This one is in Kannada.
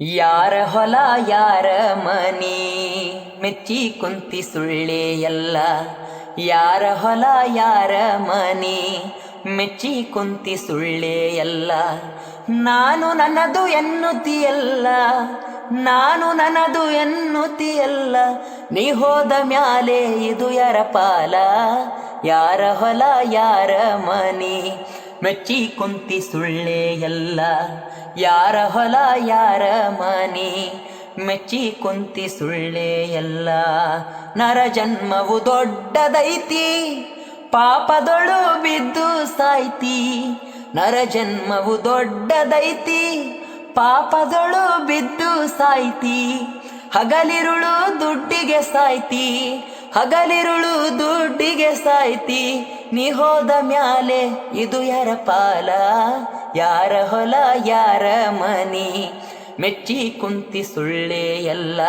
ಯಾರ ಹೊಲ, ಯಾರ ಮನಿ? ಮೆಚ್ಚಿ ಕುಂತಿ ಸುಳ್ಳೆ ಎಲ್ಲ. ಯಾರ ಹೊಲ, ಯಾರ ಮನಿ? ಮೆಚ್ಚಿ ಕುಂತಿ ಸುಳ್ಳೆ ಎಲ್ಲ. ನಾನು ನನ್ನದು ಎನ್ನುತ್ತಿಯಲ್ಲ ನಾನು ನನ್ನದು ಎನ್ನುತ್ತಿಯಲ್ಲ ನೀ ಹೋದ ಮ್ಯಾಲೆ ಇದು ಯಾರ ಪಾಲ? ಯಾರ ಹೊಲ, ಯಾರ ಮನಿ? ಮೆಚ್ಚಿ ಕುಂತಿ ಸುಳ್ಳೆ ಎಲ್ಲ. ಯಾರ ಹೊಲ, ಯಾರ ಮನೆ, ಮೆಚ್ಚಿ ಕುಂತಿ ಸುಳ್ಳೆ ಎಲ್ಲ. ನರ ಜನ್ಮವು ದೊಡ್ಡದೈತಿ, ಪಾಪದೊಳು ಬಿದ್ದು ಸಾಯ್ತಿ. ನರ ಜನ್ಮವು ದೊಡ್ಡದೈತಿ, ಪಾಪದೊಳು ಬಿದ್ದು ಸಾಯ್ತಿ. ಹಗಲಿರುಳು ದುಡ್ಡಿಗೆ ಸಾಯ್ತಿ, ಹಗಲಿರುಳು ಸಾಯ್ತಿ, ನೀ ಹೋದ ಮ್ಯಾಲೆ ಇದು ಯಾರ ಪಾಲ? ಯಾರ ಹೊಲ, ಯಾರ ಮನಿ? ಮೆಚ್ಚಿ ಕುಂತಿ ಸುಳ್ಳೆ ಎಲ್ಲ